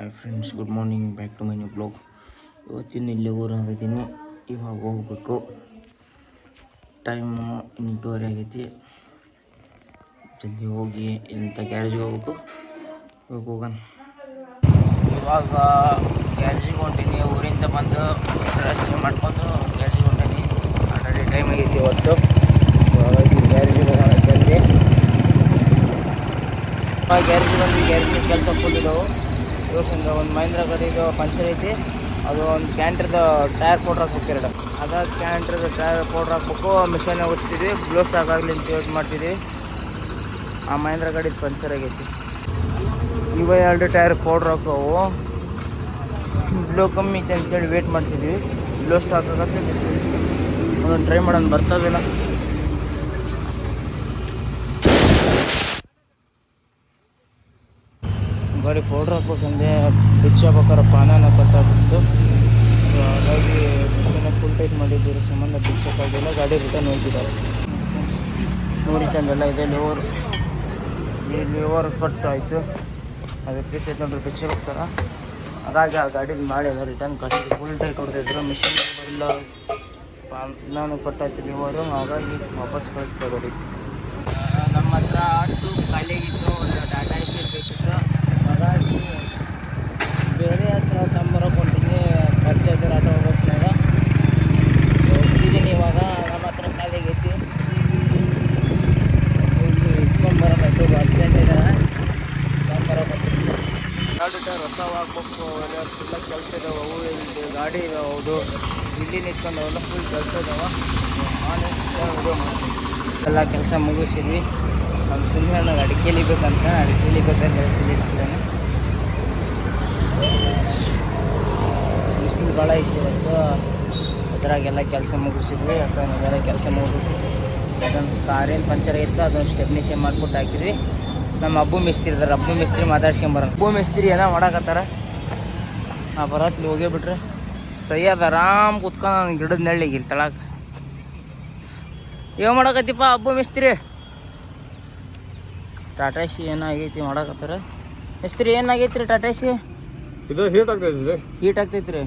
Hi friends good morning back to my new blog ಇವತ್ತಿನ ಇಲ್ಲಿ ಊರಾಗಿದ್ದೀನಿ. ಇವಾಗ ಹೋಗ್ಬೇಕು. ಟೈಮು ಎಂಟೂವರೆ ಆಗೈತಿ. ಜಲ್ದಿ ಹೋಗಿ ಇಂಥ ಗ್ಯಾರೇಜಿಗೆ ಹೋಗ್ಬೇಕು. ಇವಾಗ ಹೋಗೋಣ. ಇವಾಗ ಗ್ಯಾರೇಜಿಗೆ ಹೊಂಟೀನಿ. ಊರಿಂದ ಬಂದು ರೆಸ್ಟ್ ಮಾಡ್ಕೊಂಡು ಗ್ಯಾರೇಜಿಗೆ ಹೊಂಟೀನಿ. ಆಲ್ರೆಡಿ ಟೈಮ್ ಆಗೈತಿ ಇವತ್ತು. ಗ್ಯಾರೇಜಿಗೆ ಹೋಗೋಣ ಜಲ್ದಿ. ಗ್ಯಾರೇಜಿಗೆ ಬಂದು ಗ್ಯಾರೇಜಿಗೆ ಕೆಲಸ ಫುಲ್ ಇದಾವೆ ಒಂದು ಮಹೇಂದ್ರ ಗಾಡಿದು ಪಂಚರ್ ಐತಿ. ಅದು ಒಂದು ಕ್ಯಾಂಟ್ರದ ಟೈರ್ ಪೌಡ್ರ್ ಹಾಕ್ಬೇಕು ಎರಡು. ಅದ ಕ್ಯಾಂಟ್ರದ ಟೈರ್ ಪೌಡ್ರ್ ಹಾಕ್ಬೇಕು ಮಿಷನ್ ಓದ್ತಿದ್ವಿ ಬ್ಲೋ ಸ್ಟಾಕ್ ಆಗಲಿ ಅಂತ ಯೂಸ್ ಮಾಡ್ತಿದ್ವಿ ಆ ಮಹೇಂದ್ರ ಗಾಡಿದು ಪಂಚರ್ ಆಗೈತಿ. ಇವ ಎರಡು ಟೈರ್ ಪೌಡ್ರ್ ಹಾಕೋವು ಬ್ಲೋ ಕಮ್ಮಿ ಐತೆ ಅಂತೇಳಿ ವೇಟ್ ಮಾಡ್ತಿದ್ವಿ. ಬ್ಲೋ ಸ್ಟಾಕ್ ಆಗತ್ತೆ. ಟ್ರೈ ಮಾಡೋಣ ಬರ್ತದಿಲ್ಲ ಗಾಡಿ ಪೌಡ್ರ್ ಹಾಕ್ಬೇಕಂದ್ರೆ ಬಿಚ್ಚ ಹಾಕ್ಬೇಕಾರೆ ಪಾನನ ಕಟ್ಟಾಗ್ಬಿಟ್ಟು ಹಾಗಾಗಿ ಮಿಷನ್ನ ಫುಲ್ ಟೈಟ್ ಮಾಡಿದ್ದೀರ ಸಂಬಂಧ ಬಿಚ್ಚಕ್ಕಾಗಿಲ್ಲ ಗಾಡಿ ರಿಟರ್ನ್ ಹೋಗಿದ್ದಾರೆ. ರಿಟರ್ನ್ ಎಲ್ಲ ಇದೆ ಲೋವರ್ ಈ ಲಿವರ್ ಕಟ್ ಆಯಿತು. ಪ್ಲೀಸ್ ಸಹಿತ ನೋಡ್ರಿ ಬಿಚ್ಚ ಹೋಗ್ತಾರ ಹಾಗಾಗಿ ಆ ಗಾಡಿದು ಮಾಡಿ ರಿಟರ್ನ್ ಕಟ್ಟಿ ಫುಲ್ ಟೈಟ್ ಹೊಡೆದಿದ್ರು ಮಿಷಿನ್ ಬರಲ್ಲ ನಾನು ಕಟ್ಟಾಯ್ತು ಲಿವರು ಹಾಗಾಗಿ ವಾಪಸ್ ಕಳಿಸ್ತಾ ಗಾಡಿ ನಮ್ಮ ಹತ್ರ ಆಟು ಖಾಲಿಯಾಗಿತ್ತು ಒಂದು ಟಾಟಾ ಎಸ್ ಬೇಕಿತ್ತು ಹಾಗಾಗಿ ಬೇರೆ ಹತ್ರ ತಂಬರಕೊಂಡಿನಿ ಪರಿಚಯ ಇದ್ದಾರೆ ಆಟೋ ಬಸ್ನಾಗ ಹೋಗ್ತಿದ್ದೀನಿ ಇವಾಗ ನಮ್ಮ ಹತ್ರ ಖಾಲಿಯಾಗೈತಿ ಇಲ್ಲಿ ಇಸ್ಕೊಂಬರೋದು ಅರ್ಜೆಂಟ್ ಇದೆ ತಂಬರಕೊಂತೀನಿ ಗಾಡಿ ಟೈರ್ ಹೊಸ ಹಾಕ್ಬೇಕು ಎಲ್ಲ ಫುಲ್ಲ ಕೆಲಸ ಇದಾವೆ ಅವು ಇಲ್ಲಿ ಗಾಡಿ ಹೌದು. ಇಲ್ಲಿ ನಿಂತ್ಕೊಂಡು ಅವೆಲ್ಲ ಫುಲ್ ಕೆಲಸ ಎಲ್ಲ ಕೆಲಸ ಮುಗಿಸಿದ್ವಿ. ನಮ್ಮ ಸುಮ್ಮನೆ ಅಡಿಕೆ ಇಲಿಬೇಕಂತ ಅಡಿಕೆ ಇಲಿಬೇಕಂತ ಇಲಿರ್ತಾನೆ ಬಿಸಿಲು ಭಾಳ ಇತ್ತು ಇವತ್ತು ಅದರಾಗೆಲ್ಲ ಕೆಲಸ ಮುಗಿಸಿದ್ವಿ. ಯಾಕಂದ್ರೆ ಅದರ ಕೆಲಸ ಮುಗಿಸಿದ್ವಿ ಅದೊಂದು ಕಾರೇನು ಪಂಚರ್ ಆಗಿತ್ತು ಅದೊಂದು ಸ್ಟೆಪ್ನಿ ಚೇಂಜ್ ಮಾಡಿಬಿಟ್ಟು ಹಾಕಿದ್ವಿ. ನಮ್ಮ ಅಬ್ಬು ಮಿಸ್ತ್ರಿ ಇದಾರೆ. ಅಬ್ಬು ಮಿಸ್ತ್ರಿ ಮಾತಾಡ್ಸ್ಕೊಂಬರ ಅಬ್ಬು ಮಿಸ್ತ್ರಿ ಏನೋ ಮಾಡಕತ್ತಾರ? ಆ ಬರತ್ಲಿ ಹೋಗೇ ಬಿಟ್ರೆ. ಸೈಯದ್ ಆರಾಮ್ ಕುತ್ಕೊಂಡು ಗಿಡದ ನೆಳ್ಳಿಗೆ ಇಲ್ಲಿ ತಳಗ. ಏನು ಮಾಡಕತ್ತಿಪ್ಪ ಹಬ್ಬ ಮಿಸ್ತ್ರಿ? ಟಾಟಾಶಿ ಏನಾಗೈತಿ ಮಾಡಕತ್ತಾರ? ಮಿಸ್ತ್ರಿ ಏನಾಗೈತ್ರಿ ಟಾಟಾಶಿ? ಇದು ಹೀಟ್ ಆಗ್ತೈತಿ ಹೀಟ್ ಆಗ್ತೈತ್ರಿ?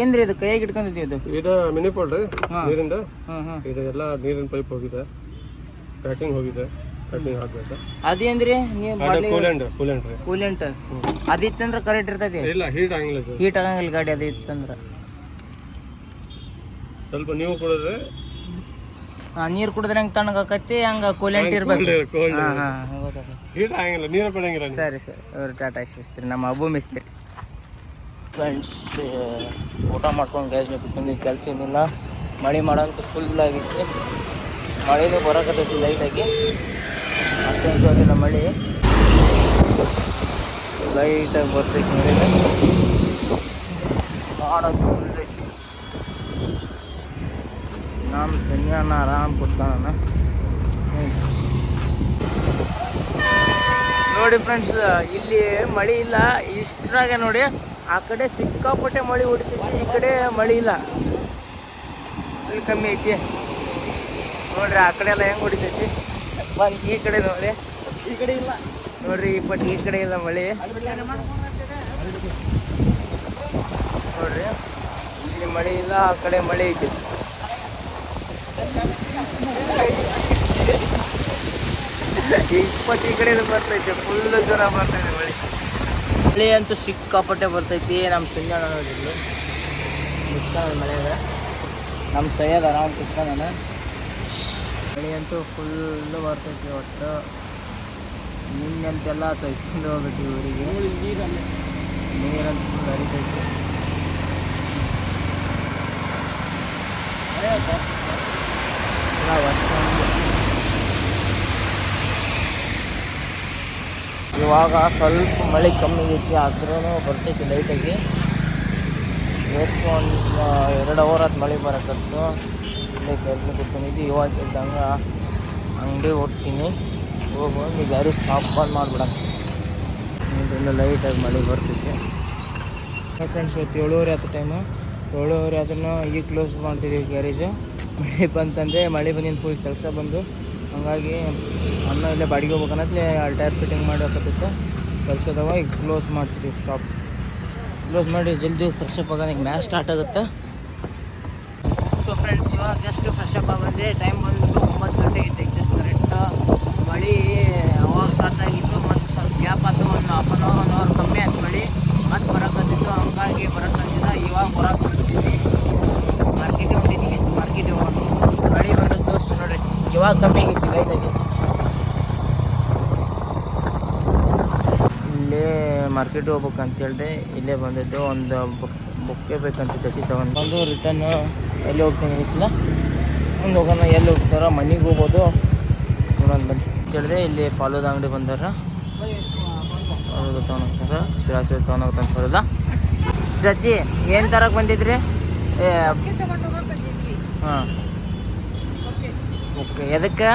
ಏನ್ರಿ ಇದು ಕೈಯಾಗಿ ಇಟ್ಕೊಂಡಿದ್ವಿ ಇದು? ಇದು ಮಿನಿ ಫೋಲ್ಡ್ ರೀ ನೀರಿಂದ. ಇದು ಎಲ್ಲ ನೀರಿನ ಪೈಪ್ ಹೋಗಿದೆ. ಪ್ಯಾಕಿಂಗ್ ಹೋಗಿದೆ. ಪ್ಯಾಕಿಂಗ್ ಅದೇನ್ರಿ? ನೀವು ಅದು ಬಾಟ್ಲಿ ಕೂಲೆಂಟ್ ಕೂಲೆಂಟ್ ರೀ. ಕೂಲೆಂಟ್ ಅದಿತ್ತಂದ್ರೆ ಕರೆಕ್ಟ್ ಇರ್ತೈತಿ? ಇಲ್ಲ ಹೀಟ್ ಆಗಿಲ್ಲ ಇದು. ಹೀಟ್ ಆಗಂಗಿಲ್ಲ ಗಾಡಿ ಅದು ಇತ್ತಂದ್ರೆ ಸ್ವಲ್ಪ ನೀವು ಕುಡಿದ್ರೆ? ನೀರು ಕುಡಿದ್ರೆ ಹೆಂಗೆ ತಣ್ಣಗಾಕತಿ ಹಂಗೆ ಕೂಲೆಂಟ್ ಇರ್ಬೇಕು. cold. ಹಾಂ ಹಾಂ ಹೀಟ್ ಆಗಂಗಿಲ್ಲ ನೀರು ಬಿಡಂಗಿಲ್ಲ ಸರಿ ಸರಿ. ಅವ್ರು ಟಾಟಾ ಮಿಸ್ತ್ರಿ ನಮ್ಮ ಅಬ್ಬು ಮಿಸ್ತ್ರಿ. ಫ್ರೆಂಡ್ಸ್ ಊಟ ಮಾಡ್ಕೊಂಡು ಗ್ಯಾಸ್ ಬಿಟ್ಕೊಂಡು ಕೆಲಸ ಏನಿಲ್ಲ. ಮಳೆ ಮಾಡೋಂತ ಫುಲ್ ಆಗಿತ್ತು. ಮಳೆನೂ ಬರೋಕತ್ತೈತಿ ಲೈಟಾಗಿ ಅಷ್ಟೊಂದು ಆಗಿಲ್ಲ ಮಳೆ. ಲೈಟಾಗಿ ಬರ್ತೈತಿ ಮಳೆ ಮಾಡೋದು ಫುಲ್ ನಮ್ಮ ಸಂಜಾನ ಆರಾಮ್ ಕೊಡ್ತಾನ ನೋಡಿ ಫ್ರೆಂಡ್ಸ್ ಇಲ್ಲಿ ಮಳೆ ಇಲ್ಲ ಇಷ್ಟ್ರಾಗ ನೋಡಿ ಆ ಕಡೆ ಸಿಕ್ಕಾಪಟ್ಟೆ ಮಳೆ ಹೊಡಿತೈತಿ ಈ ಕಡೆ ಮಳೆ ಇಲ್ಲ. ಇಲ್ಲಿ ಕಮ್ಮಿ ಐತಿ. ನೋಡ್ರಿ ಆ ಕಡೆ ಎಲ್ಲ ಹೆಂಗ್ ಹೊಡಿತೈತಿ ಬಂದು ಈ ಕಡೆ ನೋಡಿ. ಈ ಕಡೆ ಇಲ್ಲ. ನೋಡ್ರಿ ಈ ಪಟ್ಟಿ ಈ ಕಡೆ ಇಲ್ಲ ಮಳೆ. ನೋಡ್ರಿ ಇಲ್ಲಿ ಮಳೆ ಇಲ್ಲ ಆ ಕಡೆ ಮಳೆ ಐತಿ. ಇಪ್ಪತ್ತು ಈ ಕಡೆ ಬರ್ತೈತೆ ಫುಲ್ ಜೋರ ಬರ್ತೈತೆ ಮಳೆ ಮಳೆ ಅಂತೂ ಸಿಕ್ಕಾಪಟ್ಟೆ ಬರ್ತೈತಿ ನಮ್ಮ ಸಂಜೆ ನೋಡಿದ್ಲು. ಮಳೆ ಮಳೆಯಾಗ ನಮ್ಮ ಸೈಯದ್ ಆರಾಮ್ ಕುತ್ಕೊಂಡ ಮಳೆ ಅಂತೂ ಫುಲ್ಲು ಬರ್ತೈತಿ ಒಟ್ಟು. ನಿನ್ನಂತೆಲ್ಲ ತೊಯ್ಕೊಂಡು ಹೋಗ್ಬಿಟ್ಟು ಇವರಿಗೆ ನೀರಂತೂ ಫುಲ್ ಹರಿತೈತಿ. ಇವಾಗ ಸ್ವಲ್ಪ ಮಳೆ ಕಮ್ಮಿ ಐತಿ, ಆದ್ರೂ ಬರ್ತೈತಿ ಲೈಟಾಗಿ ಎಷ್ಟು ಒಂದು ಎರಡು ಅವರ್ ಆದ ಮಳೆ ಬರಕತ್ತು. ಇಲ್ಲಿ ಕೆಲಸ ಕೂತ್ಕೊಂಡಿದ್ದು ಇವಾಗ ಇದ್ದಂಗೆ ಅಂಗಡಿ ಹೋಗ್ತೀನಿ ಹೋಗಿ ಯಾರು ಸ್ಟಾಪ್ ಬಂದ್ ಇದೆಲ್ಲ ಲೈಟಾಗಿ ಮಳೆ ಬರ್ತೈತಿ ಫ್ರೆಂಡ್ಸ್ ಇವತ್ತು ಏಳುವರೆ ಆದ ಟೈಮು ಏಳುವರೆ ಅದನ್ನು ಈಗ ಕ್ಲೋಸ್ ಮಾಡ್ತಿದ್ದೀವಿ ಗ್ಯಾರೇಜು ಮಳೆ ಬಂತಂದರೆ ಮಳೆ ಬಂದಿನ ಫುಲ್ ಕೆಲಸ ಬಂದು. ಹಂಗಾಗಿ ಅನ್ನ ಇಲ್ಲೇ ಬಾಡಿಗೆ ಹೋಗ್ಬೇಕನ್ನತ್ಲೆ ಟೈರ್ ಫಿಟ್ಟಿಂಗ್ ಮಾಡಿ ಕೆಲಸ ಅದಾವ, ಈಗ ಕ್ಲೋಸ್ ಮಾಡ್ತೀವಿ ಶಾಪ್ ಕ್ಲೋಸ್ ಮಾಡಿ ಜಲ್ದಿ ಫ್ರೆಶ್ ಅಪ್ ಈಗ ಮ್ಯಾಚ್ ಸ್ಟಾರ್ಟ್ ಆಗುತ್ತೆ. ಸೊ ಫ್ರೆಂಡ್ಸ್ ಇವಾಗ ಜಸ್ಟ್ ಫ್ರೆಶ್ ಅಪ್ ಬಂದೆ. ಟೈಮ್ ಬಂದ್ಬಿಟ್ಟು ಒಂಬತ್ತು ಗಂಟೆ ಇತ್ತು ಜಸ್ಟ್ ಕರೆಕ್ಟ್ ಮಳೆ ಅವಾಗ ಸ್ಟಾರ್ಟ್ ಆಗಿತ್ತು ಮತ್ತು ಸ್ವಲ್ಪ ಗ್ಯಾಪ್ ಆಯ್ತು ಒಂದು half an hour one hour ಕಮ್ಮಿ ಆಯ್ತು ಮಳೆ ಮತ್ತೆ ಬರೋಕತ್ತಿತ್ತು ಹಂಗಾಗಿ ಬರೋಕತ್ತಿದ್ದ ಇವಾಗ ಹೊರಗೆ ಬಂದಿದ್ದೀನಿ ಮಾರ್ಕೆಟಿಗೆ ಹೊಂಟಿದ್ದೀನಿ ಮಾರ್ಕೆಟಿಗೆ ಹೋಗೋದು ಮಳೆ ಬಂದದ್ದು ದೋಸ್ತು ನೋಡ್ರಿ ಇವಾಗ ಕಮ್ಮಿ ಆಗೈತಿ ಲೈಟಾಗಿ ಇಲ್ಲೇ ಮಾರ್ಕೆಟಿಗೆ ಹೋಗ್ಬೇಕಂತ ಅಂತ ಹೇಳಿದೆ ಇಲ್ಲೇ ಬಂದಿದ್ದು ಒಂದು ಬುಕ್ ಬುಕ್ಕೆ ಬೇಕಂತ ಚಸಿ ತಗೊಂಡು ಬಂದು ರಿಟರ್ನ್ ಎಲ್ಲಿ ಹೋಗ್ತೀನಿ ಗೊತ್ತಿಲ್ಲ. ಒಂದು ಹೋಗೋಣ ಎಲ್ಲಿ ಹೋಗ್ತಾರ ಮನೆಗೆ ಹೋಗ್ಬೋದು ನೋಡೋಣ ಬನ್ನಿ. ಅಂತ ಹೇಳಿದೆ ಇಲ್ಲಿ ಫಾಲೋದ ಅಂಗಡಿ ಬಂದಾರ. ಫಾಲೋದ ತೊಗೊಂಡೋಗ್ತಾರ. ಶಿರಾಸಿ ತೊಗೊಂಡೋಗ್ತಾನೆ ಬರೋದ ಜಜ್ಜಿ ಏನು ತರಕ್ಕೆ ಬಂದಿದ್ರಿ? ಏ ಹಾಂ. ಓಕೆ ಎದಕ್ಕೆ?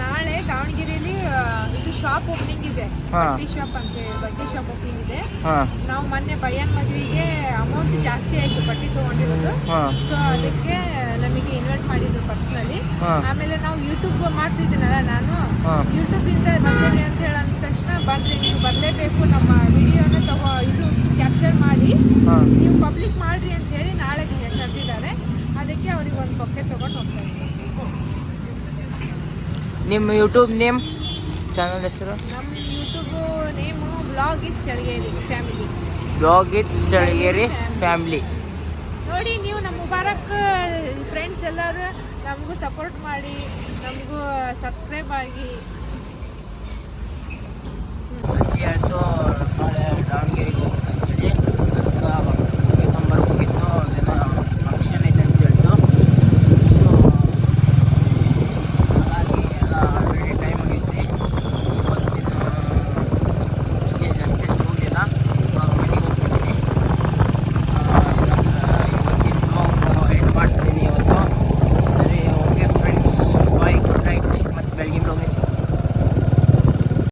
ನಾಳೆ ದಾವಣಗೆರೆಯಲ್ಲಿ ಇದು ಶಾಪ್ ಓಪನಿಂಗ್ ಇದೆ. ಬಟ್ಟೆ ಶಾಪ್ ಅಂತ ಹೇಳಿ ಬಟ್ಟೆ ಶಾಪ್ ಓಪನಿಂಗ್ ಇದೆ. ನಾವು ಮೊನ್ನೆ ಬಯ್ಯನ್ ಮದುವೆಗೆ ಅಮೌಂಟ್ ಜಾಸ್ತಿ ಆಯ್ತು ಬಟ್ಟೆ ತಗೊಂಡಿರೋದು. ಸೊ ಅದಕ್ಕೆ ನಮಗೆ ಇನ್ವೈಟ್ ಮಾಡಿದ್ರು ಪರ್ಸನಲಿ ಆಮೇಲೆ ನಾವು ಯೂಟ್ಯೂಬ್ ಮಾಡ್ತಿದ್ದೀನಲ್ಲ ನಾನು. ಯೂಟ್ಯೂಬ್ ಇಂದ ಬಂದೇವಿ ಅಂತ ಹೇಳಿ ಅಂದ ತಕ್ಷಣ ಬಂದ್ರೆ ನೀವು ಬರಲೇಬೇಕು ನಮ್ಮ ವಿಡಿಯೋನ ತಗೋ ಇದು ಕ್ಯಾಪ್ಚರ್ ಮಾಡಿ. ನೀವು ಪಬ್ಲಿಕ್ ಮಾಡ್ರಿ ಅಂತ ಹೇಳಿ ನಾಳೆ ಕರೆದಿದ್ದಾರೆ ಅದಕ್ಕೆ ಅವ್ರಿಗೆ ಒಂದು ಬೊಕ್ಕೆ ತಗೊಂಡು ಹೋಗ್ತಾ ಇದ್ದೀವಿ ನಿಮ್ಮ ಯೂಟ್ಯೂಬ್ ನೇಮ್ ಚಾನಲ್ ಹೆಸರು? ನಮ್ಮ ಯೂಟ್ಯೂಬ್ ನೇಮು ಬ್ಲಾಗ್ ಇತ್ ಚಳಿಗೇರಿ ಫ್ಯಾಮಿಲಿ ಬ್ಲಾಗ್ ಇತ್ ಚಳಗೇರಿ ಫ್ಯಾಮ್ಲಿ ನೋಡಿ ನೀವು ನಮ್ಮ ಮುಬಾರಕ್ ಫ್ರೆಂಡ್ಸ್ ಎಲ್ಲರೂ ನಮಗೂ ಸಪೋರ್ಟ್ ಮಾಡಿ ನಮಗೂ ಸಬ್ಸ್ಕ್ರೈಬ್ ಆಗಿ.